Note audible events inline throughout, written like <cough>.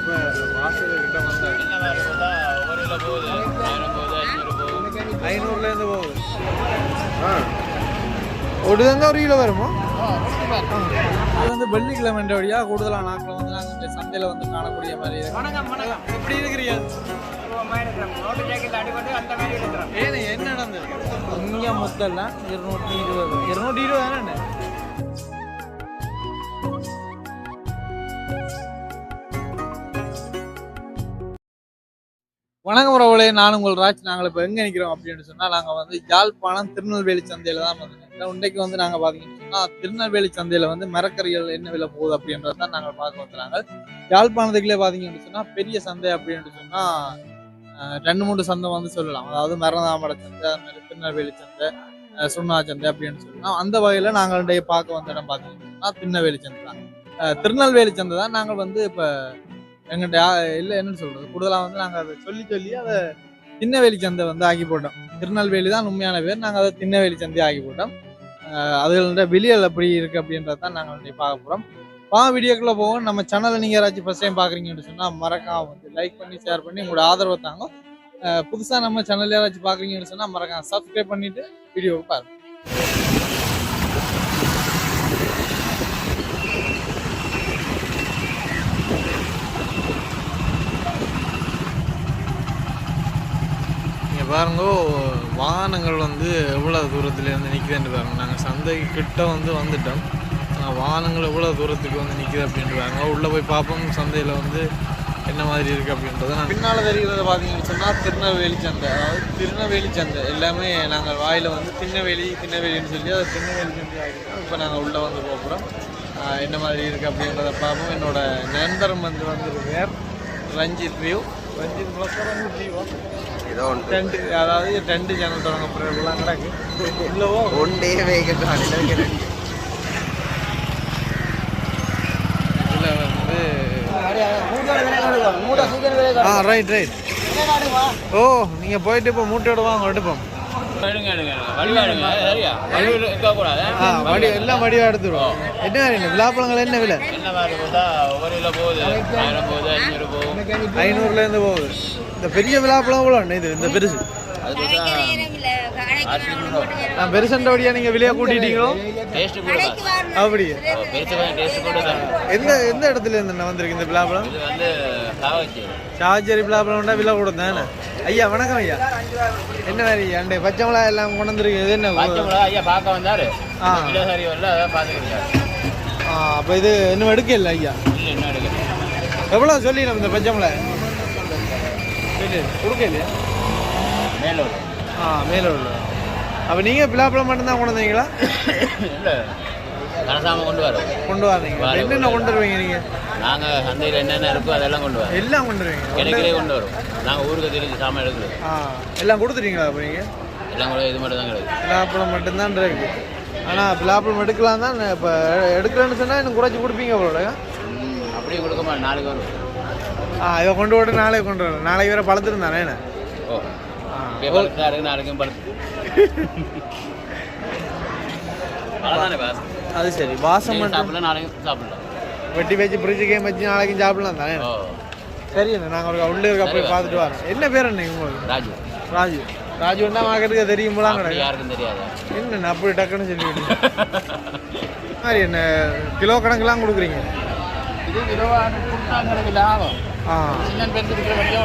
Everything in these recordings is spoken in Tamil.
இப்போ வாசல் கிட்ட வந்தேன் ஐநூறுலேருந்து போகுது. ஆ. ஒரு தங்க ஒரு கிலோ வருமா? இது வந்து வெள்ளிக்கிழமை வழியாக கூடுதலான நாட்கள் வந்து நாங்கள் இந்த சந்தையில் வந்து காணக்கூடிய மாதிரி இருக்கு. வணக்கம் வணக்கம். எப்படி இருக்கிறீங்க? ஏன்னு என்ன நடந்தது? இங்கே மொத்தம் இருநூற்றி இருபது. இருநூற்றி இருபது தானே வணக்கம் உறவுகளே நான் உங்கள் ராஜ். நாங்கள் இப்போ எங்கே நிற்கிறோம் அப்படின்னு சொன்னால் நாங்கள் வந்து யாழ்ப்பாணம் திருநெல்வேலி சந்தையில் தான் வந்து நிற்கிறோம் இன்றைக்கு வந்து நாங்கள் பார்த்தீங்கன்னு சொன்னால் திருநெல்வேலி சந்தையில் வந்து மரக்கறிகள் என்ன விலை போகுது அப்படின்றது தான் நாங்கள் பார்க்க வந்துறாங்க யாழ்ப்பாணத்துக்குள்ளே பார்த்தீங்கன்னு சொன்னால் பெரிய சந்தை அப்படின்னு சொன்னால் ரெண்டு மூணு சந்தை வந்து சொல்லலாம். அதாவது மரணாமட சந்தை அது மாதிரி திருநெல்வேலி சந்தை சுண்ணா சந்தை அப்படின்னு சொன்னால் அந்த வகையில் நாங்கள் இன்றைய பார்க்க வந்த இடம் பார்த்தீங்கன்னு சொன்னால் திருநெல்வேலி சந்தை தான். திருநெல்வேலி சந்தை தான் நாங்கள் வந்து இப்போ எங்கிட்ட இல்லை என்னன்னு சொல்கிறது கூடுதலாக வந்து நாங்கள் அதை சொல்லி சொல்லி அதை திண்ணவேலி சந்தை வந்து ஆக்கி போட்டோம். திருநெல்வேலி தான் உண்மையான பேர். நாங்கள் அதை திண்ணவேலி சந்தை ஆக்கி போட்டோம். அதுகளோட வெளியல் எப்படி இருக்குது அப்படின்றத தான் நாங்கள் வந்து பார்க்க போகிறோம் வா வீடியோக்குள்ளே போவோம். நம்ம சேனலை நீங்கள் யாராச்சும் ஃபஸ்ட் டைம் பார்க்குறீங்கன்னு சொன்னால் மறக்காம வந்து லைக் பண்ணி ஷேர் பண்ணி உங்களோட ஆதரவை தாங்க புதுசாக நம்ம சேனல் யாராச்சும் பார்க்குறீங்கன்னு சொன்னால் மறக்காம சப்ஸ்கிரைப் பண்ணிவிட்டு வீடியோவை பாருங்கள் பாருங்க வாகனங்கள் வந்து எவ்வளோ தூரத்துல இருந்து நிற்குதுன்னு பாருங்க. நாங்கள் சந்தைக்கு கிட்ட வந்து வந்துட்டோம். ஆனா, வாகனங்கள் எவ்வளோ தூரத்துக்கு வந்து நிற்குது அப்படின்ட்டு பாருங்க உள்ளே போய் பார்ப்போம் சந்தையில் வந்து என்ன மாதிரி இருக்குது அப்படின்றத நான் பின்னால் தெரிகிறத பார்த்தீங்கன்னு சொன்னால் திருநெல்வேலி சந்தை. அதாவது திருநெல்வேலி சந்தை. எல்லாமே நாங்கள் வாயில் வந்து திருநெல்வேலி திருநெல்வேலின்னு சொல்லி அது திருநெல்வேலி சந்தை ஆகிருக்கோம் இப்போ நாங்கள் உள்ளே வந்து போகிறோம். என்ன மாதிரி இருக்குது அப்படின்றத பார்ப்போம். என்னோட நண்பரும் வந்து வந்திருக்கார். ரஞ்சித் வியூ. ரஞ்சித் ரஞ்சித் வியூவா? ஏதோ ரெண்டு அதாவது ரெண்டு சேனல் தொடங்க போகிறதுலாம் கிடக்கு இல்லவோ ஒன்றே வேகட்டு காலையில் ரெண்டு. இதில் வந்து ஆ ரைட் ரைட் ஓ நீங்கள் போயிட்டு இப்போ மூட்டையோட வாங்க எடுப்போம். வடிவா எடுத்துருவோம். என்ன விழாப்பழங்கள் விலை? போகுது. இந்த பெரிய விழாப்பழம் எவ்வளோ இது? இந்த பெருசு. நான் பெருசண்ட வழியாக நீங்கள் விலையாக கூட்டிட்டீங்களோ? அப்படி எந்த எந்த இடத்துல இருந்து வந்திருக்கு இந்த காவச்சி சார்ஜரி விழாப்பழம்னா விலை கூட தானே? ஐயா வணக்கம் ஐயா. என்ன மாதிரி அண்டை பச்சை மிளகா எல்லாம் கொண்டு வந்துருக்கு இது என்ன? ஐயா பார்க்க வந்தாரு. ஆ. அப்போ இது இன்னும் எடுக்க இல்லை ஐயா எடுக்கல. எவ்வளோ சொல்லி நம்ம இந்த பச்சை மிளகா சொல்லி கொடுக்க இல்லையா மேலே உள்ள ஆ மேலே உள்ள அப்போ நீங்கள் விழாப்பழம் மட்டும்தான் கொண்டு வந்தீங்களா? இல்லை. கனசாம கொண்டு வரோம். கொண்டு வரீங்க என்னென்ன கொண்டு வருவீங்க நீங்கள் நாங்கள் சந்தையில் என்னென்ன இருக்கோ அதெல்லாம் கொண்டு வரோம். எல்லாம் கொண்டு வருவீங்க. கிடைக்கலே கொண்டு வரோம். நாங்கள் ஊருக்கு தெரிஞ்சு சாமான் எடுக்கல ஆ எல்லாம் கொடுத்துட்டீங்களா அப்போ நீங்கள் எல்லாம் கூட இது மட்டும் தான் விழாப்பழம் மட்டும்தான் இருக்கு. ஆனால் விழாப்பழம் எடுக்கலாம் தான் இப்போ எடுக்கலன்னு சொன்னால் இன்னும் குறைச்சி கொடுப்பீங்க அவளோட ம், அப்படியே கொடுக்க மாட்டேன் நாளைக்கு வரும் ஆ இதை கொண்டு விட்டு நாளைக்கு கொண்டு வரேன் நாளைக்கு வேற பழத்திருந்தானே என்ன? ஓ. நாளைக்கும் பழுத்து <laughs> அது சரி. வாசம் மட்டும். நாளைக்கும் சாப்பிடலாம் வெட்டி வச்சு ஃப்ரிட்ஜுக்கே வச்சு நாளைக்கும் சாப்பிடலாம் தானே சரி நாங்கள் ஒரு உள்ளே இருக்க போய் பார்த்துட்டு வரோம். என்ன பேர் என்ன உங்களுக்கு ராஜு. ராஜு. ராஜு வந்தா மார்க்கெட்டுக்கு அப்படி கிடையாது யாருக்கும் தெரியாது? என்ன அப்படி டக்குன்னு சொல்லி மாதிரி என்ன கிலோ கணக்கெல்லாம் கொடுக்குறீங்க? இது கிலோ லாபம். சின்ன பெருசு இருக்கிற வரைக்கும்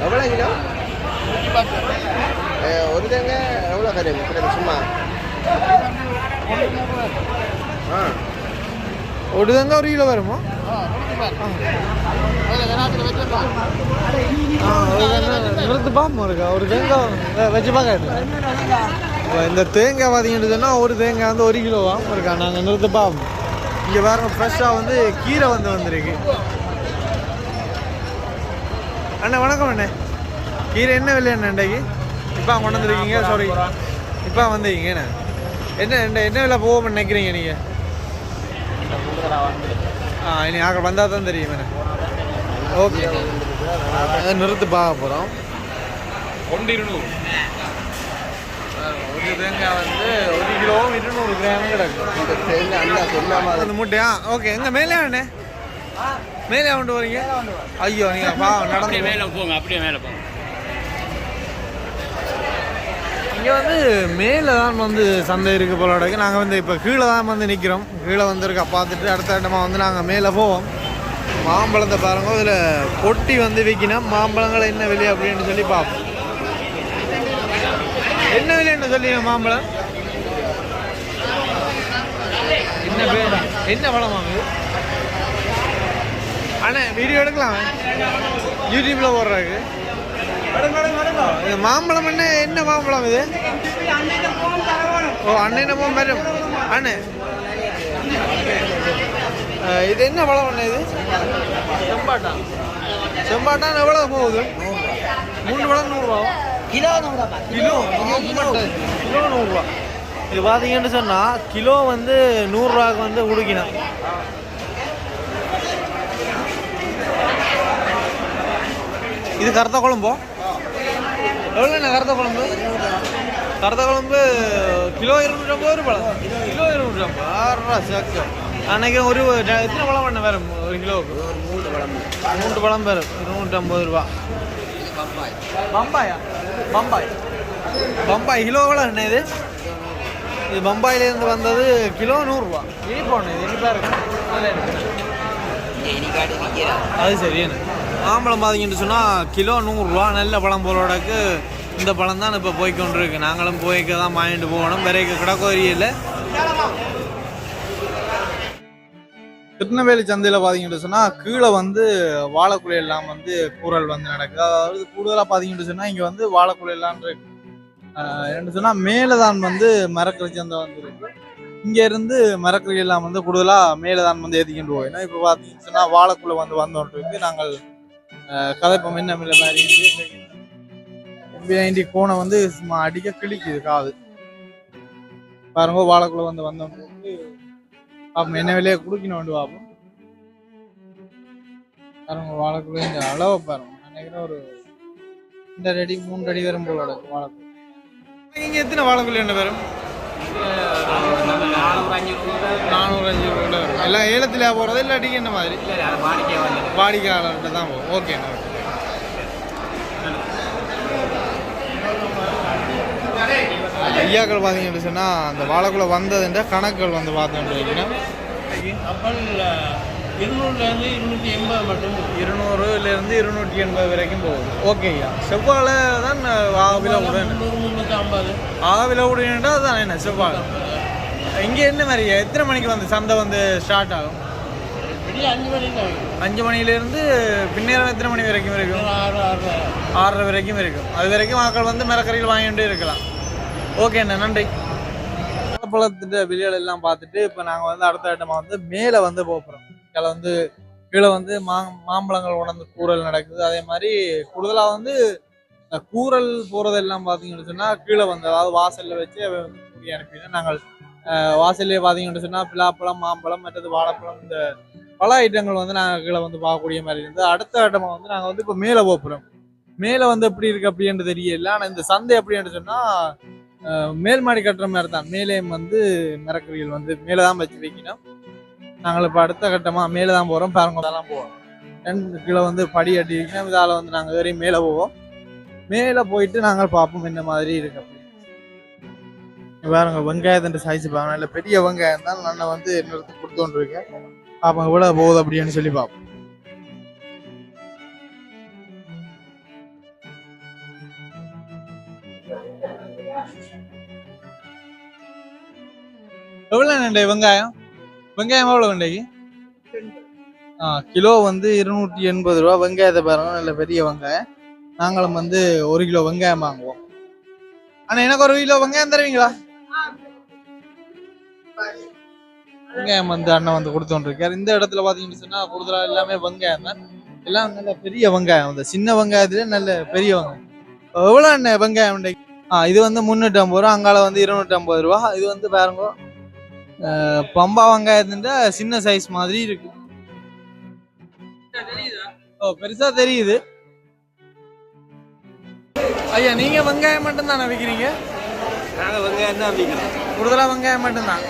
எவ்வளோ கிலோ? ஒரு தேங்க எவ்வளோ தரும் இப்படி சும்மா? ஆ. ஒரு தங்க ஒரு கிலோ வருமா? ஆ ஒரு தங்க நிறுத்து பாம்பு இருக்கா ஒரு தேங்காய் வச்சு பார்க்க இந்த தேங்காய் பார்த்தீங்கன்னு ஒரு தேங்காய் வந்து ஒரு கிலோவா இருக்கா நாங்கள் நிறுத்து பாம்பு இங்கே பாருங்க ஃப்ரெஷ்ஷாக வந்து கீரை வந்து வந்திருக்கு. அண்ணா வணக்கம் அண்ணே. கீரை என்ன விலை அண்ணா இன்றைக்கு இப்போ கொண்டு வந்துருக்கீங்க சாரி இப்போ வந்திருக்கீங்க என்ன என்ன என்ன என்ன விலை போவோம்னு நினைக்கிறீங்க நீங்கள் ஆ இனி ஆக வந்தால் தான் தெரியும் எனக்கு ஓகே. நிறுத்து பார்க்க போகிறோம் ஒன்று இருநூறு. ஒரு தேங்காய் வந்து ஒரு கிலோவும் இருநூறு கிராம் கிடக்கும் அந்த மூட்டையா? ஓகே எங்க மேலே அண்ணே? மேலே கொண்டு வரீங்க? ஐயோ நீங்க பாவம் நடந்து மேலே போங்க அப்படியே மேலே போங்க. இங்கே வந்து மேலே தான் வந்து சந்தை இருக்கு போல இருக்கு. நாங்கள் வந்து இப்போ கீழே தான் வந்து நிற்கிறோம் கீழே வந்திருக்க பார்த்துட்டு அடுத்த இடமா வந்து நாங்கள் மேலே போவோம். மாம்பழத்தை பாருங்க இதில் பொட்டி வந்து விற்கணும் மாம்பழங்கள் என்ன விலை அப்படின்னு சொல்லி பார்ப்போம். என்ன விலைன்னு சொல்லி மாம்பழம்? என்ன பேர்? என்ன பழம் அண்ணே வீடியோ எடுக்கலாம். யூடியூப்ல போடுறாங்க இது மாம்பழம் என்ன என்ன மாம்பழம் இது? ஓ அண்ணன் வரும் அண்ணே. அஹ், இது என்ன பழம் அண்ணே இது? செம்பாட்டா. செம்பாட்டான் எவ்வளோ போகுது? மூணு பழம் நூறுரூவா கிலோ நூறு கிலோ? கிலோ. நூறுரூவா இது பார்த்தீங்கன்னு சொன்னால் கிலோ வந்து நூறுரூவாக்கு வந்து குடிக்கணும் இது கருத்த குழம்போ எவ்வளோண்ணா கருத்த குழம்பு கருத்த குழம்பு கிலோ இருநூற்றம்பது ரூபாய் கிலோ இருநூற்றம்பது. ஆறுரூவா சேர்க்க அன்னைக்கு ஒரு எத்தனை பழம் பண்ண வரும் ஒரு கிலோவுக்கு? மூணு குழம்பு மூன்று பழம் வரும் இருநூற்றம்பது ரூபா பம்பாய். பம்பாயா. பம்பாய் பம்பாய் கிலோ எவ்வளோ என்ன இது? இது பம்பாயிலேருந்து வந்தது கிலோ நூறுரூவா. இனிப்பு ஒன்று இனிப்பாக இருக்கு நல்லா இருக்கு இனிக்காடு விற்கிறேன் அது சரியான மாம்பழம் பார்த்தீங்கன்னு சொன்னால் கிலோ நூறுரூவா நல்ல பழம் போலோடக்கு இந்த பழம் தான் இப்போ போய்க்கொண்டிருக்கு நாங்களும் போய்க்க தான் வாங்கிட்டு போகணும். விரைக்கு கிடக்கோரியில் திருநெல்வேலி சந்தையில் பார்த்தீங்கன்னு சொன்னால் கீழே வந்து வாழைக்குலை எல்லாம் வந்து கூறல் வந்து நடக்குது. அதாவது கூடுதலாக பார்த்தீங்கன்னு சொன்னால் இங்கே வந்து வாழைக்குலை எல்லாம் இருக்கு. ஆஹ் சொன்னால் மேலே தான் வந்து மரக்கறி சந்தை வந்து இருக்கு. இங்கே இருந்து மரக்கறி எல்லாம் வந்து கூடுதலாக மேலே தான் வந்து ஏற்றிக்கிட்டு போகும் ஏன்னா இப்போ பார்த்தீங்கன்னு சொன்னால் வாழைக்குள்ளே வந்து வந்தோன்றிருக்கு. நாங்கள் கதைப்பம் என்ன மில்ல மாதிரி வேண்டி கோணை வந்து சும்மா அடிக்க கிழிக்குது காது. பாருங்க வாழைக்குள்ள வந்து வந்தோன்றிருக்கு பாப்போம் என்ன விலையை குடுக்கணும் வந்து பார்ப்போம் பாருங்க வாழைக்குள்ள இந்த அளவை பாருங்க. நினைக்கிறேன் ஒரு இந்த அடி மூன்று அடி வரும் போல வாழைக்குள்ள. இங்க எத்தனை வாழைக்குள்ள என்ன வரும் நானூறு அஞ்சூறு அஞ்சு வரும். எல்லாம் ஏலத்தில் போகிறது இல்லாட்டி என்ன மாதிரி? இல்லை வாடிக்கையாளர்கிட்ட தான் போகும் ஓகேண்ணா ஐயாக்கள் பார்த்தீங்கன்னு சொன்னால் அந்த வாழைக்குள்ள வந்ததுன்ற கணக்குகள் வந்து பார்த்தோம்னா கப்பல் இருநூறுலேருந்து இருநூற்றி எண்பது மட்டும் இருநூறுலேருந்து இருநூற்றி எண்பது வரைக்கும் போகுது ஓகே ஐயா. செவ்வாழை தான் ஆவில உடன். ஆவில உடனேட்டா அதுதான் என்ன செவ்வாழை. இங்கே என்ன மாதிரி எத்தனை மணிக்கு வந்து சந்தை வந்து ஸ்டார்ட் ஆகும்? அஞ்சு மணிலேருந்து பின்னேரம் எத்தனை மணி வரைக்கும் இருக்கும்? ஆறு ஆறு ஆறரை. வரைக்கும் இருக்கும். அது வரைக்கும் மக்கள் வந்து மிளக்கறிகள் வாங்கிட்டு இருக்கலாம். ஓகே அண்ணா நன்றி. பழத்திட்ட விலைகள் எல்லாம் பார்த்துட்டு இப்போ நாங்கள் வந்து அடுத்த இடமா வந்து மேலே வந்து போகிறோம் கீழே வந்து கீழே வந்து மா மாம்பழங்கள் உணர்ந்து கூறல் நடக்குது. அதே மாதிரி கூடுதலாக வந்து இந்த கூறல் போகிறதெல்லாம் பார்த்தீங்கன்னு சொன்னால் கீழே வந்து அதாவது வாசலில் வச்சு அவ வந்து கூறி நாங்கள் வாசல்லே பார்த்தீங்கன்னு சொன்னால் பிலாப்பழம் மாம்பழம் மற்றது வாழைப்பழம் இந்த பல ஐட்டங்கள் வந்து நாங்கள் கீழே வந்து பார்க்கக்கூடிய மாதிரி இருந்தது. அடுத்த ஐட்டமாக வந்து நாங்கள் வந்து இப்போ மேலே போகிறோம் மேலே வந்து எப்படி இருக்குது அப்படின்ட்டு தெரியல. ஆனால் இந்த சந்தை எப்படின்னு சொன்னால் மேல் மாடி கட்டுற மாதிரி தான். மேலே வந்து மரக்கறிகள் வந்து மேலே தான் வச்சு வைக்கணும். நாங்கள் இப்போ அடுத்த கட்டமாக மேலே தான் போகிறோம் பாருங்க போவோம். ரெண்டு கீழே வந்து படி அடி இருக்கணும் இதால் வந்து நாங்கள் வரையும் மேலே போவோம். மேலே போயிட்டு நாங்கள் பார்ப்போம் இந்த மாதிரி இருக்கு அப்படின்னு. இங்க பாருங்க வெங்காயத்தின் சைஸ் பாருங்க. பெரிய வெங்காயம் தான். நான் வந்து என்னத்துக்கு கொடுத்தோன்னு இருக்கேன் பார்ப்போம் எவ்வளோ போகுது அப்படின்னு சொல்லி பார்ப்போம். எவ்வளோ நண்டை வெங்காயம்? வெங்காயம் எவ்வளோ வெண்டைக்கு? ஆ கிலோ வந்து இருநூற்றி எண்பது ரூபா. வெங்காயத்தை பாருங்க நல்ல பெரிய வெங்காயம். நாங்களும் வந்து ஒரு கிலோ வெங்காயம் வாங்குவோம். அண்ணா எனக்கு ஒரு கிலோ வெங்காயம் தருவீங்களா? வெங்காயம் வந்து அண்ணன் வந்து கொடுத்தோன்றிருக்காரு இந்த இடத்துல பார்த்தீங்கன்னு சொன்னா கூடுதலா எல்லாமே வெங்காயம் தான். எல்லாம் நல்ல பெரிய வெங்காயம். இந்த சின்ன வெங்காயத்துல நல்ல பெரிய வெங்காயம். எவ்வளோ அண்ணன் வெங்காயம்? ஆ இது வந்து முந்நூற்றி ஐம்பது ரூபா அங்கால வந்து இருநூற்றி ஐம்பது ரூபா. இது வந்து பாருங்க பம்பா வெங்காயத்தின் சின்ன சைஸ் மாதிரி இருக்கு. ஓ பெருசா தெரியுது. ஐயா நீங்க வெங்காயம் மட்டும் தானே விற்கிறீங்க நாங்கள் வெங்காயம் தான் விற்கிறோம் கூடுதலா வெங்காயம் மட்டும்தான்.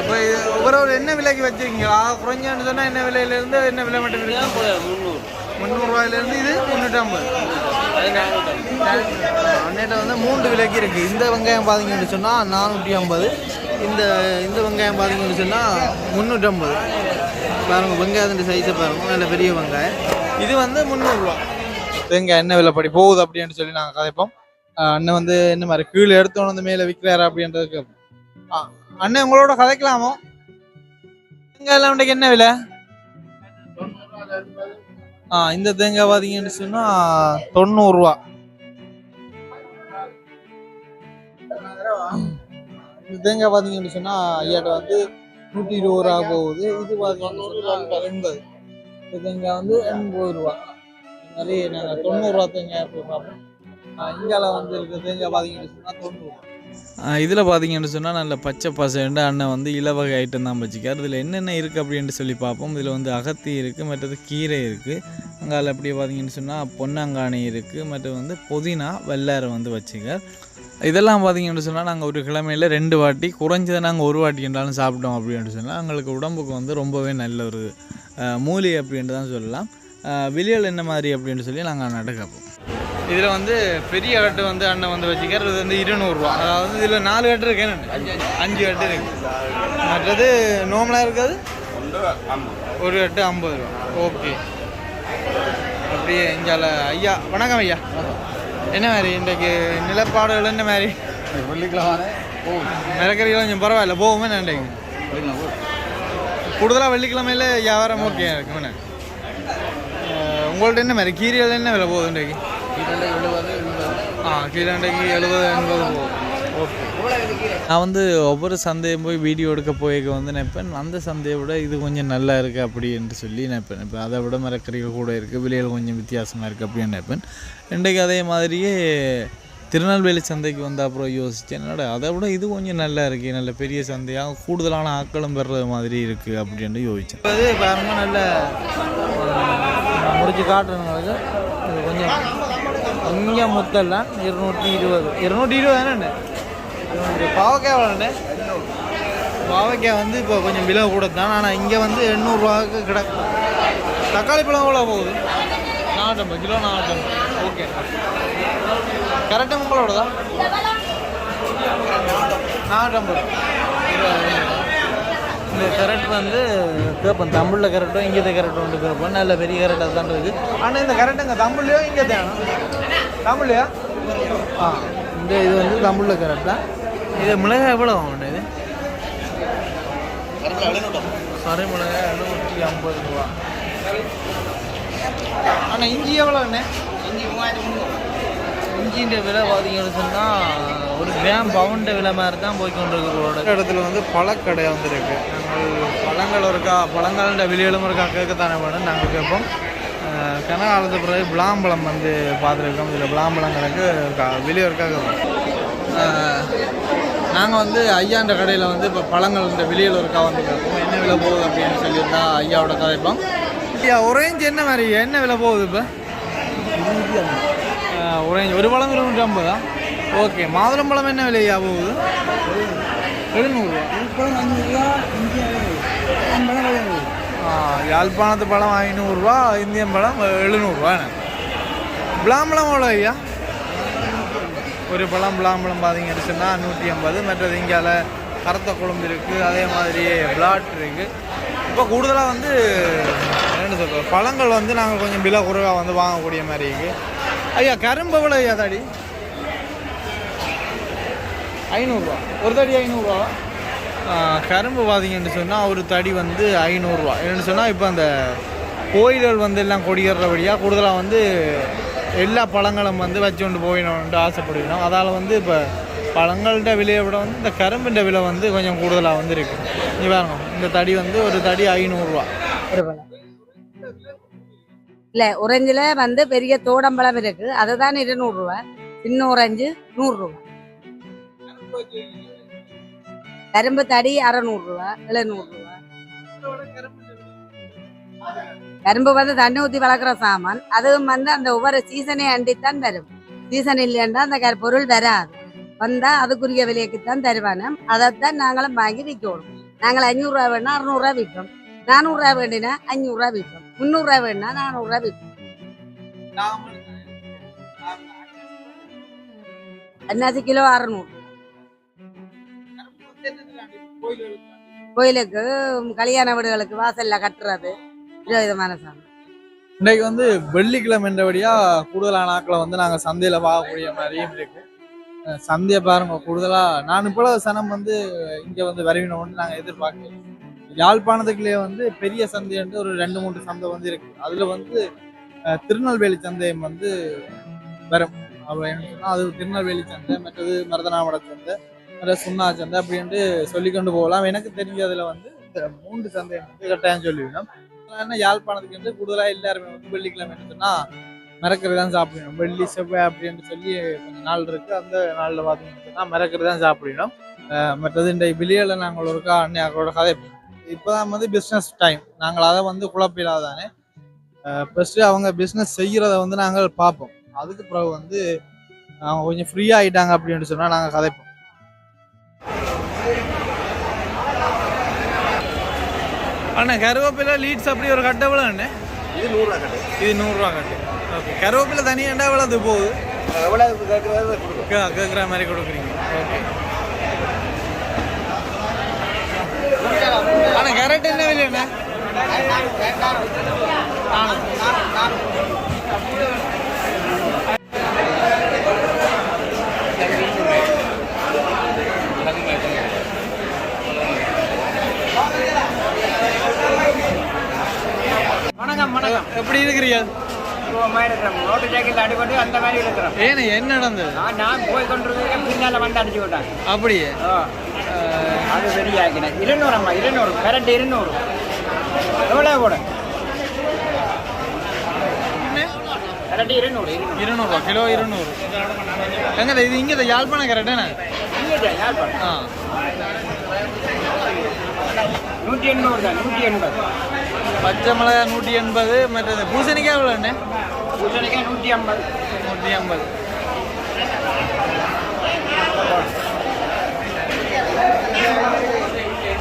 இப்போ ஒவ்வொரு ஒரு என்ன விலைக்கு வச்சிருக்கீங்க? குறைஞ்சான்னு சொன்னால் என்ன விலையிலேருந்து என்ன விலை மட்டும் இருக்கு முந்நூறு. முந்நூறுரூவாயிலேருந்து இது முந்நூற்றம்பது. அன்னைட்ட வந்து மூன்று விலைக்கு இருக்குது இந்த வெங்காயம் பார்த்தீங்கன்னு சொன்னால் நானூற்றி ஐம்பது. இந்த இந்த வெங்காயம் பார்த்தீங்கன்னு சொன்னால் முந்நூற்றம்பது பாருங்கள் வெங்காயத்தின் சைஸை பாருங்கள் நல்ல பெரிய வெங்காயம். இது வந்து முந்நூறுரூவா தேங்காய் என்ன விலைப்படி போகுது அப்படின்னு சொல்லி நாங்கள் கதைப்போம். அண்ணன் வந்து என்ன மாதிரி கீழே எடுத்தோன்னு வந்து மேலே விற்கிறாரா அப்படின்றதுக்கு ஆ, அண்ணன் உங்களோட கதைக்கலாமோ? தேங்காய் எல்லாம் இன்றைக்கு என்ன விலை? ஆ இந்த தேங்காய் பார்த்தீங்கன்னு சொன்னால் தொண்ணூறுரூவா இந்த தேங்காய் பார்த்தீங்கன்னு சொன்னால் ஐயாட்ட வந்து நூற்றி இருபது ரூபா போகுது. இது பார்த்தீங்கன்னு சொன்னால் எண்பது. இந்த தேங்காய் வந்து எண்பது ரூபா. இது மாதிரி நாங்கள் தொண்ணூறுரூவா தேங்காய் போய் பார்ப்போம். இங்கால வந்து இருக்கிற தேங்காய் பார்த்தீங்கன்னு சொன்னா தொண்ணூறு இதில் பார்த்தீங்கன்னு சொன்னால் நல்ல பச்சை பசைண்டு அண்ணன் வந்து இலவகை ஐட்டம் தான் வச்சுக்கார் இதில் என்னென்ன இருக்குது அப்படின்ட்டு சொல்லி பார்ப்போம். இதில் வந்து அகத்தி இருக்குது மற்றது கீரை இருக்குது அங்கால அப்படியே பார்த்தீங்கன்னு சொன்னால் பொன்னாங்கானி இருக்குது மற்றது வந்து புதினா வெள்ளாரை வந்து வச்சுக்கார் இதெல்லாம் பார்த்தீங்கன்னு சொன்னால் நாங்கள் ஒரு கிழமையில் ரெண்டு வாட்டி குறைஞ்சதை நாங்கள் ஒரு வாட்டி என்றாலும் சாப்பிட்டோம் அப்படின்னு சொன்னால் எங்களுக்கு உடம்புக்கு வந்து ரொம்பவே நல்ல ஒரு மூலி மூலிகை அப்படின்ட்டு தான் சொல்லலாம். விலியல் என்ன மாதிரி அப்படின்னு சொல்லி நாங்கள் நடக்கப்போம் இதில் வந்து பெரிய கட்டு வந்து அண்ணன் வந்து வச்சுக்கிறது இது வந்து இருநூறுவா. அதாவது இதில் நாலு கட்டு இருக்கு அஞ்சு கட்டு இருக்கு. மற்றது நோமலாக இருக்காது? ஒரு கட்டு ஐம்பது ரூபா. ஓகே. அப்படியே இங்கால ஐயா வணக்கம் ஐயா. என்ன மாதிரி இன்றைக்கு நிலப்பாடுகள் என்ன மாதிரி? மிளக்கறிகள் கொஞ்சம் பரவாயில்ல போகுமே நினைக்கிறேன் கூடுதலாக வெள்ளிக்கிழமையில வியாபாரம் ஓகே இருக்கும் உங்கள்ட்ட என்ன மாதிரி கீரைகள் என்ன விலை போகுது இன்றைக்கு? ஆ கீரை இன்றைக்கு எழுபது எண்பது ஓகே நான் வந்து ஒவ்வொரு சந்தையும் போய் வீடியோ எடுக்க போய்க்க வந்து நினைப்பேன். அந்த சந்தையை விட இது கொஞ்சம் நல்லா இருக்குது அப்படின்னு சொல்லி நினைப்பேன். இப்போ அதை விட மரக்கறிகள் கூட இருக்குது விலைகள் கொஞ்சம் வித்தியாசமாக இருக்குது அப்படின்னு நினைப்பேன். இன்றைக்கு அதே மாதிரியே திருநெல்வேலி சந்தைக்கு வந்த அப்புறம் யோசித்தேன் என்னடா அதை விட இது கொஞ்சம் நல்லா இருக்குது நல்ல பெரிய சந்தையாக கூடுதலான ஆட்களும் பெறுறது மாதிரி இருக்குது அப்படின்னு யோசித்தேன் அது பாருங்க நல்ல முடிச்சு காட்டுறவங்களுக்கு இது கொஞ்சம் கொஞ்சம் முத்தெல்லாம் இருநூற்றி இருபது. இருநூற்றி இருபது தானே? பாவக்காய் எவ்வளோண்ணே பாவக்காய் வந்து இப்போ கொஞ்சம் விலை கூட தான் ஆனால் இங்கே வந்து எண்ணூறுரூவாவுக்கு கிடக்கு. தக்காளி பழம் எவ்வளோ போகுது? நானூற்றம்பது கிலோ நானூற்றம்பது. ஓகே. கரெக்டாக உங்களோட தான் நானூற்றம்பது. இந்த கரெக்ட் வந்து கேட்பேன் தமிழில் கரெக்டும் இங்கே கரெக்டும் வந்து கேட்பேன் நல்ல பெரிய கரெக்டாக தான் இருக்குது ஆனால் இந்த கரெக்டுங்க தமிழ்லையோ இங்கே தேணும் தமிழ்லையா? ஆ இந்த இது வந்து தமிழில் கரெக்ட் தான். இது மிளகாய் எவ்வளோ ஆகும் இது சரி மிளகாய் எழுநூற்றி ஐம்பது ரூபா ஆனால் இஞ்சி எவ்வளோண்ணே இஞ்சி மூவாயிரத்தி இஞ்சின்ற விலை பார்த்தீங்கன்னு சொன்னால் ஒரு கிராம் பவுண்ட விலை மாதிரி தான் போய் கொண்டிருக்கிறோட இடத்துல வந்து பழக்கடை வந்துருக்கு நாங்கள் பழங்கள் இருக்கா பழங்கள்ன்ற விலையிலும் இருக்கா கேட்கத்தானே வேணும் நாங்கள் கேட்போம் கனகாலத்து பிறகு விளாம்பழம் வந்து பார்த்துருக்கோம் இதில் விளாம்பழங்களுக்கு இருக்கா வெளியே இருக்கா நாங்கள் வந்து ஐயாண்ட கடையில் வந்து இப்போ பழங்கள் இந்த வெளியில் இருக்கா வந்து கேட்போம். என்ன விலை போகுது அப்படின்னு சொல்லியிருந்தா ஐயாவோட கதைப்போம் ஐயா ஒரேஞ்சு என்ன மாதிரி என்ன விலை போகுது இப்போ? ஒரேஞ்சு ஒரு பழம் இருநூற்றி ஐம்பதா ஓகே மாதுளம்பழம் என்ன விலையா போகுது? எழுநூறுவா ஆ, யாழ்ப்பாணத்து பழம் ஐநூறுரூவா இந்தியன் பழம் எழுநூறுவா விளாம்பழம் எவ்வளோ ஐயா? ஒரு பழம் விளாம்பழம் பார்த்தீங்கன்னு சொன்னால் நூற்றி ஐம்பது. மற்றது இங்கால கருத்த குழம்பு இருக்குது அதே மாதிரி பிளாட் இருக்குது இப்போ கூடுதலாக வந்து என்ன சொல்கிறது பழங்கள் வந்து நாங்கள் கொஞ்சம் விலை குறைவாக வந்து வாங்கக்கூடிய மாதிரி இருக்குது ஐயா கரும்பு எவ்வளோ ஐயா தடி? ஐநூறுரூவா ஒரு தடி ஐநூறுரூவா கரும்பு பார்த்தீங்கன்னு சொன்னால் ஒரு தடி வந்து ஐநூறுரூவா என்னென்னு சொன்னால் இப்போ அந்த கோயில்கள் வந்து எல்லாம் கொடியேறபடியாக கூடுதலாக வந்து எல்லா பழங்களும் வந்து வச்சு கொண்டு போயிடணும்னு ஆசைப்படுகிறோம். அதால் வந்து இப்போ பழங்கள்கிட்ட விலையை விட வந்து இந்த கரும்புன்ற விலை வந்து கொஞ்சம் கூடுதலாக வந்து நீ பாருங்க இந்த தடி வந்து ஒரு தடி ஐநூறுரூவா இல்லை பழம் வந்து பெரிய தோடம்பழம் இருக்கு. அதுதான் இருநூறு ரூபாய் சின்ன orange நூறுரூவா. கரும்பு தடி அறநூறு ரூபாய் எழுநூறு கரும்பு வந்து தண்ணி ஊற்றி வளர்க்குற சாமான். அதுவும் வந்து அந்த ஒவ்வொரு சீசனை அண்டித்தான் வரும். சீசன் இல்லைன்னா அந்த பொருள் வராது. வந்தால் அதுக்குரிய விலைக்குத்தான் தான் தருவானோம் அதைத்தான் நாங்களும் வாங்கி விற்கணும். நாங்கள் அஞ்சூறுரூவா வேணா அறுநூறுவா விற்போம் நானூறுரூவா வேண்டினா அஞ்சூறுரூவா விற்போம் முந்நூறுரூவா வேணுனா நானூறுரூவா விற்போம் அன்னாசி கிலோ அறுநூறு. கோயிலுக்கு கல்யாண வீடுகளுக்கு வாசல்ல கட்டுறது. விதமான சாமி. இன்னைக்கு வந்து வெள்ளிக்கிழமைன்றபடியா கூடுதலான ஆக்களை வந்து நாங்க சந்தையில பார்க்கக்கூடிய மாதிரியும் இருக்கு. சந்தையை பாருங்க கூடுதலா நான் போல சனம் வந்து இங்க வந்து வரவினோம்னு நாங்க எதிர்பார்க்கணும் யாழ்ப்பாணத்துக்குள்ளேயே வந்து பெரிய சந்தைன்ட்டு ஒரு ரெண்டு மூன்று சந்தை வந்து இருக்கு. அதுல வந்து திருநெல்வேலி சந்தையும் வந்து வரும். அப்படின்னு சொன்னா அது திருநெல்வேலி சந்தை மற்றது மருதனாமட சந்தை மற்ற சுண்ணா சந்தை அப்படின்ட்டு சொல்லி கொண்டு போகலாம். எனக்கு தெரிஞ்சதுல வந்து மூன்று சந்தையம் வந்து கட்டாயம் சொல்லிவிடும் யாழ்ப்பாணத்துக்கு வந்து கூடுதலாக எல்லாருமே வந்து வெள்ளிக்கிழமை என்ன சொன்னா மிரக்கறி தான் சாப்பிடணும். வெள்ளி செவ்வாய் அப்படின்னு சொல்லி கொஞ்சம் நாள் இருக்குது அந்த நாளில் பார்த்தீங்கன்னா மிரக்கறி தான் சாப்பிடணும். மற்றது இந்த வெளியில் நாங்கள் ஒருக்கா அன்னையாக்களோட கதை இப்போதான் வந்து பிஸ்னஸ் டைம் நாங்கள் அதை வந்து குழப்பில்லாதானே ஃபஸ்ட்டு அவங்க பிஸ்னஸ் செய்கிறத வந்து நாங்கள் பார்ப்போம். அதுக்கு பிறகு வந்து அவங்க கொஞ்சம் ஃப்ரீ ஆகிட்டாங்க அப்படின்னு சொன்னால் நாங்கள் கதைப்போம். அண்ணா கருவேப்பிலை லீட்ஸ் அப்படி ஒரு கட்டை எவ்வளோ அண்ணே? இது நூறுரூவா கட்டு. இது நூறுரூவா கட்டு. ஓகே கருவேப்பிலை தனியாக எவ்வளோ அது போகுது? கே- கேட்குற மாதிரி கொடுக்குறீங்க. ஓகே அண்ணா கேரட் என்ன விலை அண்ணா வணக்கம் எப்படி இருக்கிறீங்க இருக்கிறோம் மோட்டர் சைக்கிள் அடிபட்டு அந்த மாதிரி இருக்கிறோம் ஏண்ணே என்ன நடந்தது? நான் போய் கொண்டிருக்கேன் பின்னால வந்து அடிச்சு விட்டாங்க அப்படியே? அது பெரிய ஆக்கினேன் இருநூறு அம்மா இருநூறு. கரெக்ட் இருநூறு. எவ்வளோ கூட? கரெக்ட் இருநூறு இருநூறுவா கிலோ இருநூறு. எங்க இது இங்கே யாழ்ப்பாணம் கரெக்டாண்ணே இங்கே யாழ்ப்பாணம். ஆ. நூற்றி எண்பது தான் நூற்றி எண்பது. பச்சை மிளகா நூற்றி எண்பது மற்றது பூசணிக்காய் எவ்வளோ பூசணிக்காய் நூற்றி ஐம்பது. நூற்றி ஐம்பது.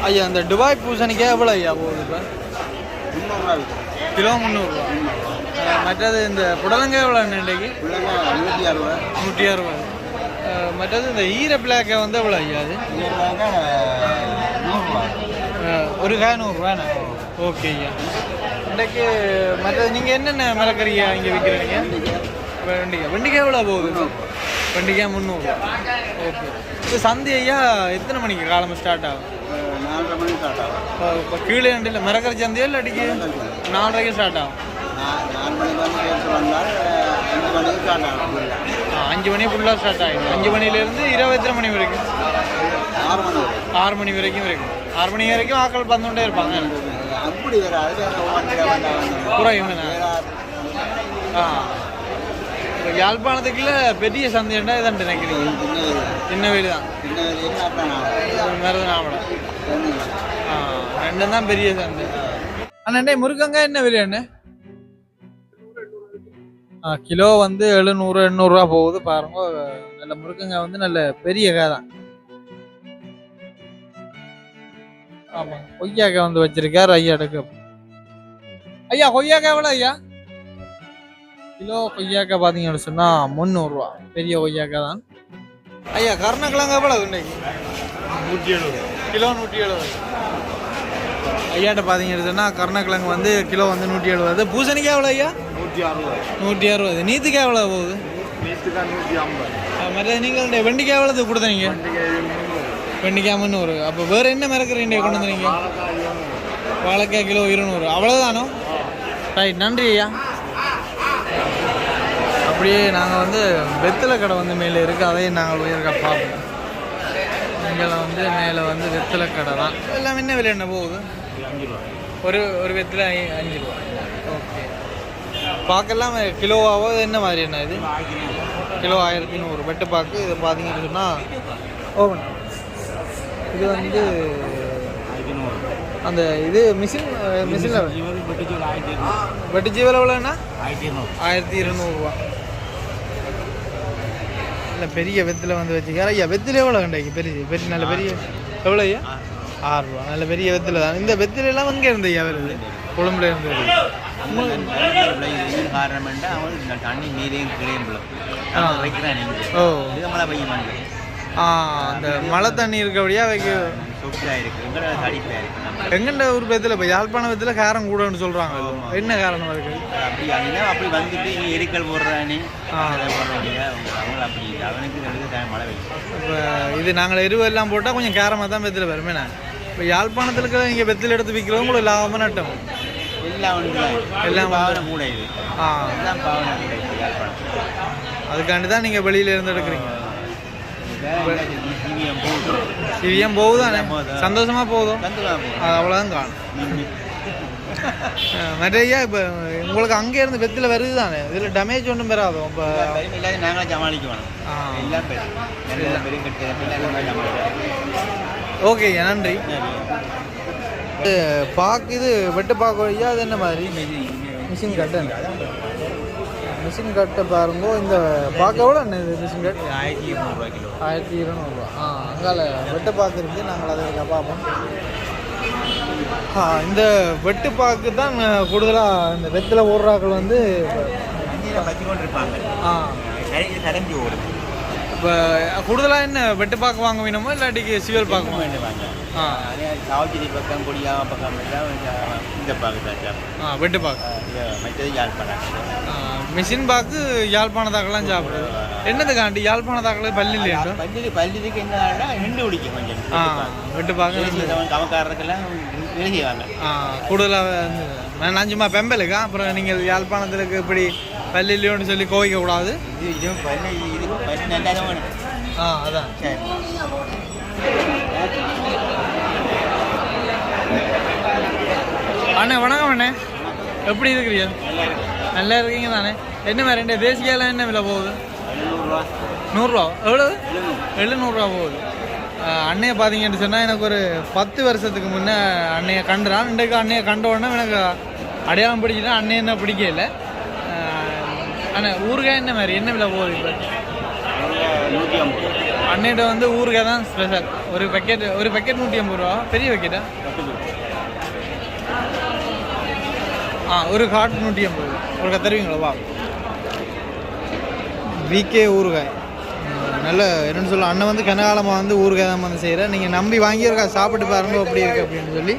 ஐயா அந்த துபாய் பூசணிக்காய் எவ்வளோ ஐயா போகுது இப்போ? முந்நூறுரூவா கிலோ முந்நூறுரூவா மற்றது இந்த புடலங்காய் எவ்வளோ இன்றைக்கு? நூற்றி அறுபது. நூற்றி அறுபது. மற்றது இந்த ஈர பிளாக்கை வந்து எவ்வளோ ஐயா அது? நூறுரூவா. ஒரு காய் நூறுரூவாண்ணே ஓகே ஐயா இன்றைக்கு மற்றது நீங்கள் என்னென்ன மிளக்கறியா இங்கே விற்கிறீங்க வெண்டிக்காய் வெண்டிக்காய் எவ்வளோ போகுது? வெண்டிக்காய் முந்நூறு. ஓகே இது சந்தை ஐயா எத்தனை மணிக்கு காலமாக ஸ்டார்ட் ஆகும்? நாலரை மணி ஸ்டார்ட் ஆகும். இப்போ கீழே இல்லை மிளகறி சந்தையோ இல்லை அடிக்கு நாலரைக்கு ஸ்டார்ட் ஆகும். நான் நாலு மணிக்கு வந்து கேட்டு வந்தால் அஞ்சு மணிக்கு ஸ்டார்ட் ஆகும். ஆ, அஞ்சு மணி ஃபுல்லாக ஸ்டார்ட் ஆகிடும் அஞ்சு மணிலேருந்து இருபது எத்தனை மணி வரைக்கும்? ஆறு மணி வரைக்கும். ஆறு மணி வரைக்கும் இருக்கும் ஆறு மணி வரைக்கும் ஆட்கள் பந்துட்டே இருப்பாங்க. அப்படி வேறு? ஆ. இப்போ யாழ்ப்பாணத்துக்குள்ள பெரிய சந்தைண்டா இதான் நினைக்கிறீங்க? சின்ன வீடு. தான். மருதநாமடம் ஆ ரெண்டும் தான் பெரிய சந்தை. அண்ணே முருங்கங்காய் என்ன விலை அண்ணே? ஆ கிலோ வந்து எழுநூறு எண்ணூறுரூவா போகுது. பாருங்க நல்ல முருங்கங்காய் வந்து நல்ல பெரிய காய் தான். ஆமாம் கொய்யாக்காய் வந்து வச்சிருக்காரு ஐயா எடுக்க ஐயா கொய்யாக்காய் எவ்வளோ ஐயா? கிலோ கொய்யாக்காய் பார்த்தீங்கன்னு சொன்னால் முந்நூறுரூவா பெரிய கொய்யாக்காய் தான். ஐயா கருணக்கிழங்கு எவ்வளவு இன்னைக்கு? நூற்றி எழுபது கிலோ நூற்றி எழுபது ஐயாட்ட பார்த்தீங்கன்னு சொன்னால் கருணக்கிழங்கு வந்து கிலோ வந்து நூற்றி எழுபது பூசணிக்காய் எவ்வளோ ஐயா? நூற்றி அறுபது. நூற்றி அறுபது. நீத்துக்காய் எவ்வளோ போகுது? மீத்துக்கா நூற்றி ஐம்பது. மற்ற நீங்கள் வெண்டிக்காய் எவ்வளோ கொடுத்தீங்க? வெண்டிக்காய் ஒரு அப்போ வேறு என்ன மிரக்கிறீங்க கொண்டு வந்துருங்க வாழைக்காய் கிலோ இருநூறு. அவ்வளோதானோ ரைட் நன்றி ஐயா. அப்படியே நாங்கள் வந்து வெத்தலை கடை வந்து மேலே இருக்குது அதையும் நாங்கள் உயர்க்க பார்ப்போம். இங்கே வந்து மேலே வந்து வெத்தலை கடை தான். எல்லாம் என்ன விலை என்ன போகுது? ஒரு ஒரு வெத்தலை அஞ்சு ரூபா. ஓகே பார்க்கலாம் கிலோவாவோ என்ன மாதிரி என்ன இது? கிலோ ஆயிரத்தி நூறு. வெட்டுப்பாக்கு இதை பார்த்தீங்கன்னு சொன்னால் ஓவன் இது வந்து அந்த இது மிஷின் மிஷினில் வெட்டி ஜீவல் எவ்வளோண்ணா ஆயிரத்தி இருநூறுவா. நல்ல பெரிய வெத்தில வந்து வச்சுக்காரு ஐயா வெத்தில எவ்வளோ கண்டாக்கி பெரிய பெரிய நல்ல பெரிய. எவ்வளோ ஐயா? ஆறு ரூபா நல்ல பெரிய வெத்தில தான். இந்த வெத்தில எல்லாம் எங்கே இருந்து ஐயா வருது? கொழும்புல இருந்து வருது. காரணம் தண்ணி நீரையும் கிளையும் ஓ. இது மழை பெய்யும் அந்த மழை தண்ணி வைக்க இருக்கு. இருக்கு நம்ம. எங்கண்ட ஒரு பேத்துல இப்போ யாழ்ப்பாண பேத்துல காரம் கூடன்னு சொல்றாங்க. என்ன காரணம் இருக்கு? அப்படி அங்கே அப்படி வந்துட்டு நீ எரிக்கல் போடுறானே. அப்படி. அவனுக்கு மழை இப்போ இது நாங்கள் எருவு எல்லாம் போட்டால் கொஞ்சம் காரமாக தான் பெத்தில் வரும். என்ன? இப்போ யாழ்ப்பாணத்தில் இருக்கிற இங்கே பெத்தில் எடுத்து விற்கிறவங்க லாபமாக நட்டம். எல்லாம் பாவனை கூட இது. ஆ. எல்லாம் பாவனை அதுக்காண்டி தான் நீங்கள் வெளியில இருந்து எடுக்கிறீங்க. சிவியம் போகுதானே சந்தோஷமா போதும் தந்துலாம் அது அவ்வளோதான் காணும் நிறையா இப்போ உங்களுக்கு அங்கே இருந்து வெத்தில் வருது தானே இதில் டேமேஜ் ஒன்றும் பெறாதோ இப்போ நாங்களே சமாளிக்கணும் ஓகே நன்றி பாக்கு இது வெட்டு பாக்கு வழியா அது என்ன மாதிரி மிஷின் கட்டு மிஷின் கட்டை பாருங்க இந்த பாக்கு எவ்வளோ மிஷின் கட் ஆயிரத்தி இருநூறுவா கிலோ. ஆயிரத்தி இருநூறுவா. ஆ அங்கால வெட்டு பாக்கு இருக்குது நாங்கள் அதை பார்ப்போம். ஆ இந்த வெட்டு பாக்கு தான் கூடுதலாக இந்த வெத்தில் ஓடுறாக்கள் வந்து ஆ. இப்போ கூடுதலாக என்ன வெட்டு பாக்கு வாங்க வேணுமோ இல்லாட்டிக்கு சிவல் பாக்கு வாங்க சாவச்சேரி பக்கம் கொடியாவ பக்கம் எல்லாம் இந்த பாக்கு தான் வெட்டு பாக்கு. மற்றது யாழ்ப்பாணம். மிஷின் பாக்கு யாழ்ப்பாணத்தாக்கெல்லாம் சாப்பிடுது. என்னதுக்காண்டி? யாழ்ப்பாணத்தாக்கள் பள்ளி இல்லையா பள்ளிக்கு பள்ளிக்கு என்ன ரெண்டு பிடிக்கும் கொஞ்சம். வெட்டு பாக்கு கூடுதலாக நான் சும்மா பெம்பலுக்கா? அப்புறம் நீங்கள் யாழ்ப்பாணத்தில் இப்படி பள்ளி இல்லையோன்னு சொல்லி கோவிக்க கூடாது இது இது பள்ளி இது நல்லா ஆ அதான். சரி. அண்ணே வணக்கம் அண்ணே. எப்படி இருக்கிறீங்க? நல்லா இருக்கீங்க தானே? என்ன மாதிரி ரெண்டு தேசியால என்ன விலை போகுது? நூறுரூவா எவ்வளவு? எழுநூறுவா போகுது. அண்ணையை பார்த்தீங்கன்னு சொன்னால் எனக்கு ஒரு பத்து வருஷத்துக்கு முன்னே அண்ணையை கண்டுறான். இன்றைக்கு அண்ணையை கண்ட உடனே எனக்கு அடையாளம் பிடிச்சிட்டா அண்ணன் என்ன பிடிக்கல. அண்ணே ஊறுகாய் என்ன மாதிரி? என்ன விலை போகுது இப்போ? அன்னையிட்ட வந்து ஊறுகாய் தான் ஸ்பெஷல் ஒரு பேக்கெட் ஒரு பேக்கெட் நூற்றி ஐம்பது ரூபா. பெரிய பேக்கெட்டா ஆ ஒரு காட் நூற்றி ஐம்பது ஒரு தருவீங்களா வா. விகே ஊறுகாய். நல்ல என்னென்னு சொல்ல அண்ணன் வந்து கனகாலமாக வந்து ஊறுகாய் தான் வந்து செய்கிறேன் நீங்கள் நம்பி வாங்கியிருக்கா சாப்பிட்டு பாருங்க அப்படி இருக்கு அப்படின்னு சொல்லி.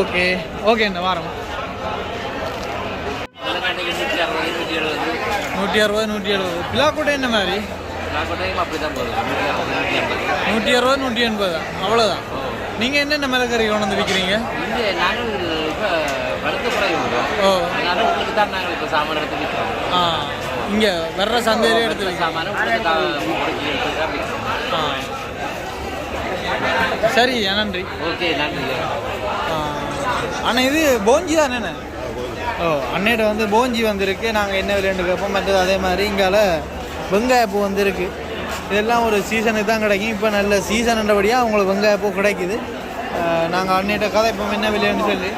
ஓகே ஓகே இந்த வாரம் நூற்றி அறுபது நூற்றி எழுபது. பிலாக்கோட்டை என்ன மாதிரி? நூற்றி அறுபது நூற்றி எண்பது. அவ்வளோதான் நீங்கள் என்னென்ன மிளகறி கொண்டு வந்து விற்கிறீங்க இப்போ அதனால உங்களுக்கு தான் நாங்கள் இப்போ சாமான் எடுத்து விற்கிறோம் இங்கே வர்ற சந்தையிலே எடுத்து சாமான் சரி நன்றி. ஓகே நன்றி அண்ணா இது போஞ்சி தானே ஓ அன்னையிட்ட வந்து போஞ்சி வந்திருக்கு. நாங்கள் என்ன விளையாண்டு கேட்போம். மற்றது அதே மாதிரி இங்கால வெங்காயப்பூ வந்திருக்கு. இதெல்லாம் ஒரு சீசனுக்கு தான் கிடைக்கும். இப்போ நல்ல சீசன்ன்றபடியாக உங்களுக்கு வெங்காயப்பூ கிடைக்குது. நாங்கள் அன்னையிட்ட கதைப்போம். என்ன விலைன்னு சொல்லி.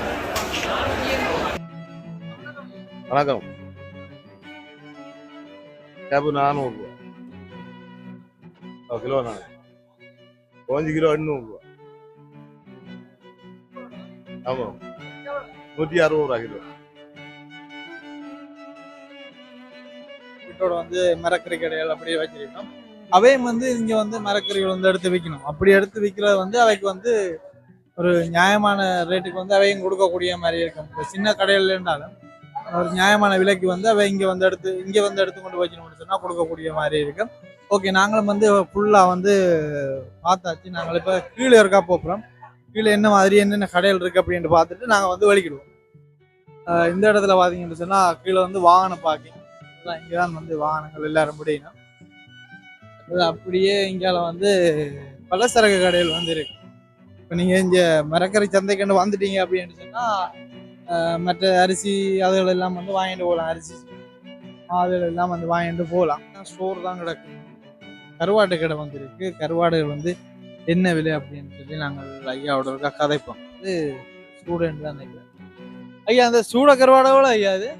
வணக்கம். கேபு நானூறுரூவா ஓ கிலோ நானூறு. பதினஞ்சு கிலோ எண்ணூறுரூவா ஆமாம் நூற்றி அறுபது ரூபா கிலோ. வீட்டோட வந்து மரக்கறி கடைகள் அப்படியே வச்சிருக்கோம். அவையும் வந்து இங்க வந்து மரக்கறிகள் வந்து எடுத்து விற்கணும் அப்படி எடுத்து விற்கிறது வந்து அவைக்கு வந்து ஒரு நியாயமான ரேட்டுக்கு வந்து அவையும் கொடுக்கக்கூடிய மாதிரி இருக்கும். சின்ன கடையில் இருந்தாலும் ஒரு நியாயமான விலைக்கு வந்து அவ இங்கே வந்து எடுத்து இங்கே வந்து எடுத்து கொண்டு வைக்கணும்னு சொன்னால் கொடுக்கக்கூடிய மாதிரி இருக்கும் ஓகே நாங்களும் வந்து ஃபுல்லா வந்து பார்த்தாச்சு. நாங்கள் இப்போ கீழே இருக்கா போகிறோம் கீழே என்ன மாதிரி என்னென்ன கடைகள் இருக்கு அப்படின்ட்டு பார்த்துட்டு நாங்கள் வந்து வெளிக்கிடுவோம் இந்த இடத்துல பார்த்தீங்கன்னு சொன்னா கீழே வந்து வாகன பார்க்கிங் இங்கே தான் வந்து வாகனங்கள் எல்லாரும் முடியணும். அப்படியே இங்கால வந்து பலசரக்கு கடைகள் வந்து இருக்கு. இப்போ நீங்கள் இங்கே மரக்கரை சந்தைக்கண்டு வந்துட்டீங்க அப்படின்னு சொன்னால் மற்ற அரிசி அதுகள் எல்லாம் வந்து வாங்கிட்டு போகலாம். அரிசி அதுகள் எல்லாம் வந்து வாங்கிட்டு போகலாம். ஸ்டோர் தான் கிடக்கு. கருவாட்டு கடை வந்துருக்கு கருவாடுகள் வந்து என்ன விலை அப்படின்னு சொல்லி நாங்கள் ஐயாவோட இருக்கா கதைப்போம். இது ஸ்டூடெண்ட் தான் நினைக்கிறேன். ஐயா அந்த சூட கருவாடை ஐயா அது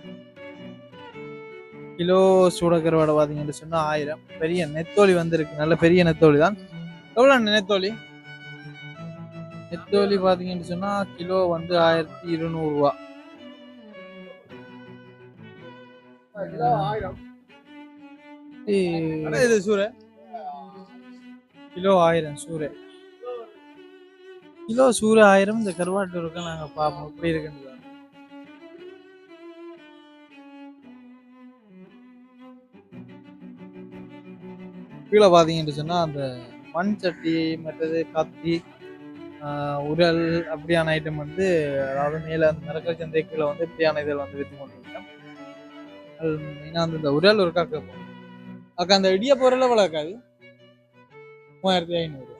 கிலோ சூட கருவாடை பார்த்தீங்கன்னு சொன்னால் ஆயிரம். பெரிய நெத்தோலி வந்திருக்கு. நல்ல பெரிய நெத்தோலி தான். எவ்வளோ நெத்தோலி? நெத்தோலி பார்த்தீங்கன்னு சொன்னால் கிலோ வந்து ஆயிரத்தி இருநூறுவா. இது சூரை கிலோ ஆயிரம் சூரை கிலோ சூரை ஆயிரம் இந்த கருவாட்டு இருக்க நாங்கள் பார்ப்போம் எப்படி இருக்குன்னு. கீழே பார்த்தீங்கன்னு சொன்னால் அந்த மண் சட்டி மற்றது கத்தி உரல் அப்படியான ஐட்டம் வந்து அதாவது மேலே அந்த மிரக்கல் சந்தைக்குள்ள கீழே வந்து இப்படியான இதில் வந்து விற்று கொண்டிருக்கோம் அது மெயினாக வந்து இந்த உரல் ஒரு காக்க அக்கா அந்த இடிய பொருள் எவ்வளோ இருக்காது மூவாயிரத்தி ஐநூறுரூவா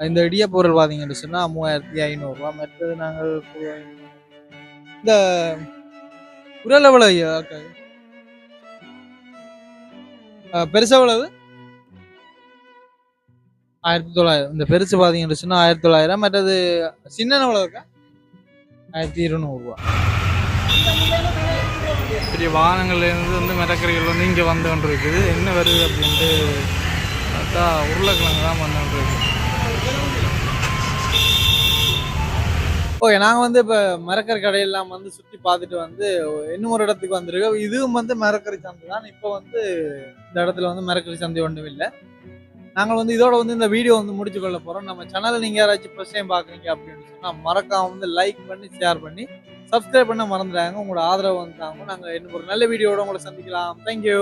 இந்த இடிய பொருள் பார்த்தீங்கன்னு சொன்னால் மூவாயிரத்தி ஐநூறுரூவா மற்றது நாங்கள் இந்த உரல் எவ்வளோ ஐயா அக்கா பெருசா எவ்வளவு? ஆயிரத்தி தொள்ளாயிரம். இந்த பெருசு பார்த்தீங்கன்னு சொன்னா ஆயிரத்தி தொள்ளாயிரம். மற்றது சின்ன எவ்வளோ இருக்கா? ஆயிரத்தி இருநூறுவா. பெரிய வாகனங்கள்லேருந்து வந்து மிரக்கறிகள் வந்து இங்கே வந்து கொண்டு இருக்குது என்ன வருது அப்படின்ட்டு பார்த்தா உருளைக்கிழங்கு தான் வந்து கொண்டு இருக்கு ஓகே நாங்கள் வந்து இப்போ மரக்கறி கடையெல்லாம் வந்து சுற்றி பார்த்துட்டு வந்து இன்னும் ஒரு இடத்துக்கு வந்திருக்கோம். இதுவும் வந்து மரக்கறி சந்தை தான் இப்போ வந்து இந்த இடத்துல வந்து மரக்கறி சந்தை ஒன்றும் இல்லை. நாங்கள் வந்து இதோட வந்து இந்த வீடியோ வந்து முடிச்சு கொள்ள போகிறோம் நம்ம சேனலை நீங்கள் யாராச்சும் ஃபர்ஸ்ட் டைம் பார்க்குறீங்க அப்படின்னு சொன்னால் மறக்காம வந்து லைக் பண்ணி ஷேர் பண்ணி சப்ஸ்கிரைப் பண்ண மறந்துடாங்க உங்களோட ஆதரவு வந்து தாங்க நாங்கள் இன்னும் ஒரு நல்ல வீடியோட உங்களை சந்திக்கலாம். தேங்க்யூ